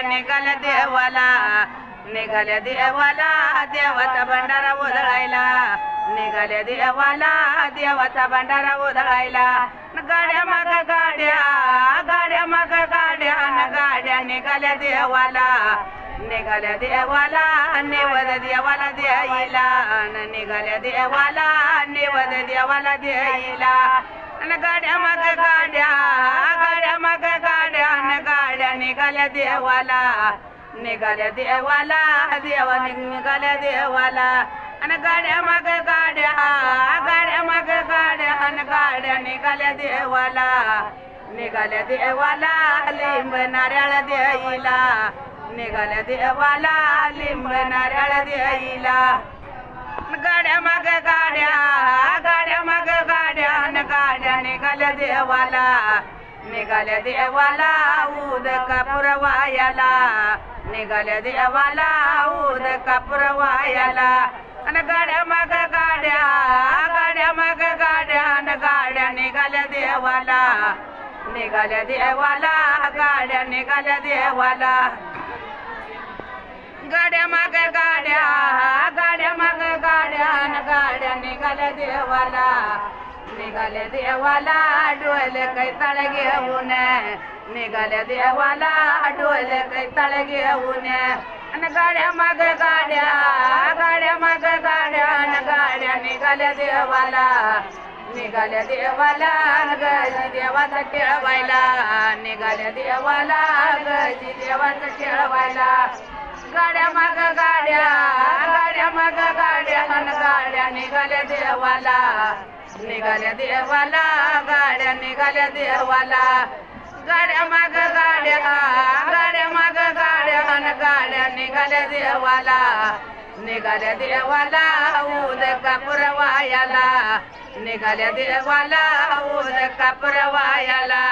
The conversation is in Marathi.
गाड्या निघाल्या देवाला निघाल्या देवाला देवाचा भंडारा उधळायला निघाल्या देवाला देवाचा भंडारा उधळायला गाड्या माग गाड्या गाड्या माग गाड्या न गाड्या निघाल्या देवाला. निघाल्या देवाला निवद देवाला द्यायला. न निघाल्या देवाला निवद देवाला द्यायला. गाड्या माग गाड्या निघाल्या देवाला निघाल्या देवाला देवा निघाल्या देवाला. आणि गाड्या माग गाड्या गाड्या माग गाड्या आणि गाड्या निघाल्या देवाला. निघाल्या देवाला लिंब नारळ देईला निघाल्या देवाला लिंब नारळ देईला गाड्या माग गाड्या गाड्या माग गाड्या आणि गाड्या निघाल्या देवाला. निघाल्या देवाला उदका पुरवायाला निघाल्या देवाला उदका पुरवायाला आणि गाड्या माग गाड्या गाड्या माग गाड्या न गाड्या निघाल्या देवाला. निघाल्या देवाला गाड्या निघाल्या देवाला. गाड्या माग गाड्या गाड्या माग गाड्या न गाड्या निघाल्या देवाला. निघाल्या देवाला डोल काही तळ घेऊन. निघाल्या देवाला डोल काही तळ घेऊन. आणि गाड्या माग गाड्या गाड्या माग गाड्या आणि गाड्या निघाल्या देवाला. निघाल्या देवाला गजी देवाचा खेळवायला. निघाल्या देवाला गजी देवाचा खेळवायला. गाड्या माग गाड्या गाड्या माग गाड्या अन गाड्या निघाल्या देवाला. निघाल्या देवाला गाड्या निघाल्या देवाला. गाड्या माग गाड्या गाड्या माग गाड्या गाड्या निघाल्या देवाला. निघाल्या देवाला ऊद कापुरवायाला निघाल्या देवाला ऊद कापुरवायाला